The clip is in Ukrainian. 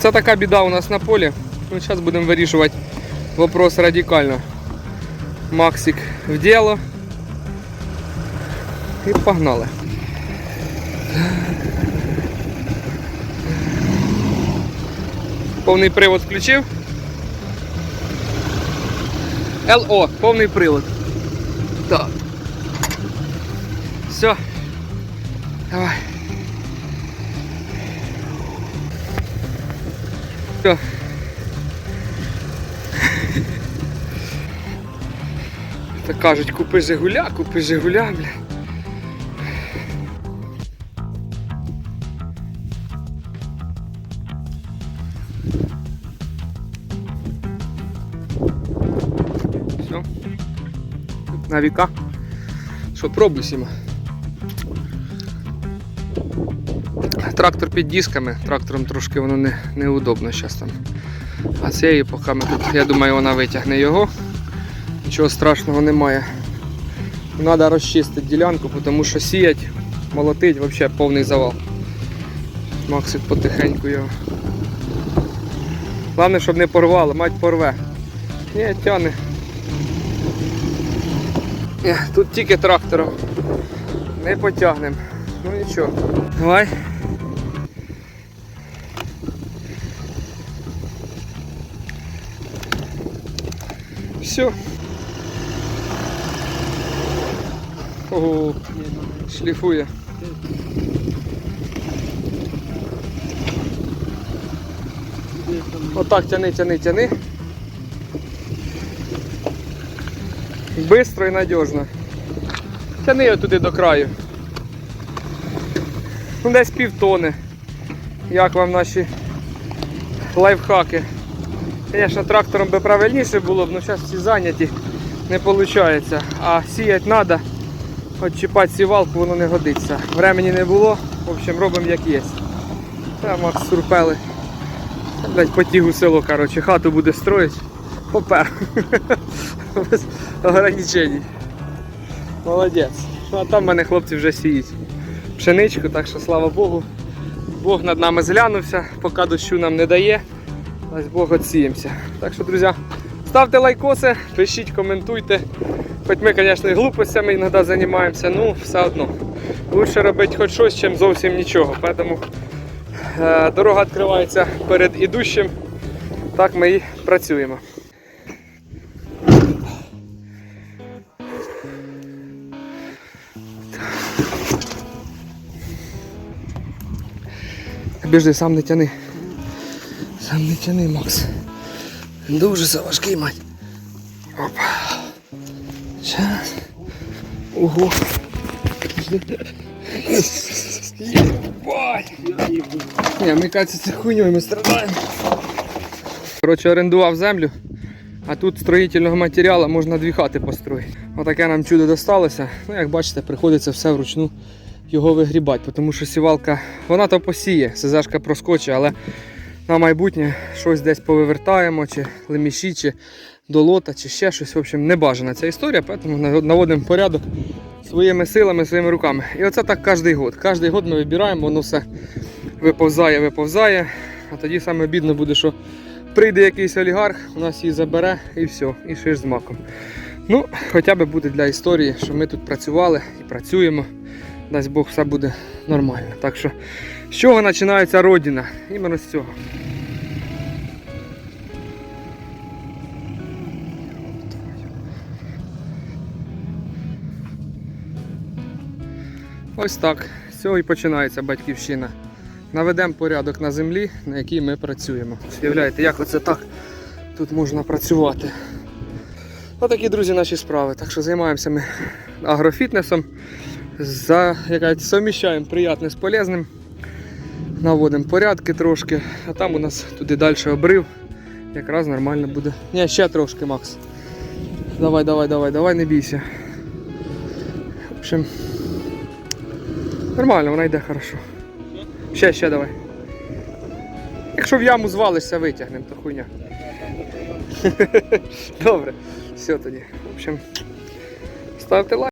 Оце така біда у нас на полі. Ну, зараз будемо вирішувати вопрос радикально. Максик в діло. І погнали. Повний привод включив. ЛО, повний привод. Так. Все. Давай. Все. Так кажуть, купи Жигуля, купи Жигуля, бля. Все. На віка. Що, пробуй Сіма. Трактор під дисками, трактором трошки воно не, неудобно зараз там. А цією поки ми тут, я думаю, вона витягне його. Нічого страшного немає. Треба розчистити ділянку, тому що сіять, молотить, взагалі повний завал. Максик потихеньку його. Головне, щоб не порвало, мать порве. Ні, тяне. Ні, тут тільки трактором. Не потягнемо. Ну нічого. Давай. Все. Ого, шліфує. Отак тяни, тяни, тяни. Бистро і надіжно. Тяни його туди до краю. Ну, десь півтони. Як вам наші лайфхаки? Звісно, трактором би правильніше було б, але зараз всі зайняті, не виходить. А сіяти треба, чіпати сівалку воно не годиться. Времені не було, в общем, робимо як є. Та Макс сурпели. Блять, потягу село, коротше, хату буде строїть. Попер. Без ограничень. Молодець. Ну а там в мене хлопці вже сіють пшеничку, так що слава Богу. Бог над нами зглянувся, поки дощу нам не дає. Ось Бог отсіємося. Так що, друзі, ставте лайкоси, пишіть, коментуйте. Хоч ми, звісно, глупостями іноді займаємося, ну все одно. Лучше робити хоч щось, ніж зовсім нічого. Тому е, дорога відкривається перед ідущим. Так ми і працюємо. Біжи, сам не тяни. Сам не тяни, Макс. Дуже заважкий, мать. Опа. Сейчас. Ого. Єбать. Ні, ми катя це хуйньою, ми страдаємо. Коротше, орендував землю, а тут строїтельного матеріалу можна дві хати построїти. Отаке нам чудо досталося. Ну, як бачите, приходиться все вручну його вигрібати, тому що сівалка, вона то посіє, СЗшка проскочить, але на майбутнє щось десь повивертаємо, чи леміші, чи долота, чи ще щось. В общем, не бажана ця історія, тому наводимо порядок своїми силами, своїми руками. І оце так кожен год. Кожен год ми вибираємо, воно все виповзає, виповзає. А тоді саме бідно буде, що прийде якийсь олігарх, у нас її забере і все, і шиш з маком. Ну, хоча б буде для історії, що ми тут працювали і працюємо. Дасть Бог, все буде нормально. Так що, з чого починається родина? Іменно з цього. Ось так. З цього і починається батьківщина. Наведемо порядок на землі, на якій ми працюємо. Уявляєте, як оце так тут можна працювати. Отакі, друзі, наші справи. Так що займаємося ми агрофітнесом. За, яка, совміщаємо приятне з полезним. Наводимо порядки трошки, а там у нас туди далі обрив. Якраз нормально буде. Ні, ще трошки, Макс. Давай, давай, давай, давай, не бійся. В общем, нормально, вона йде хорошо. Ще, ще давай. Якщо в яму звалишся, витягнемо, то хуйня. Добре, все тоді. В общем, ставте лайк.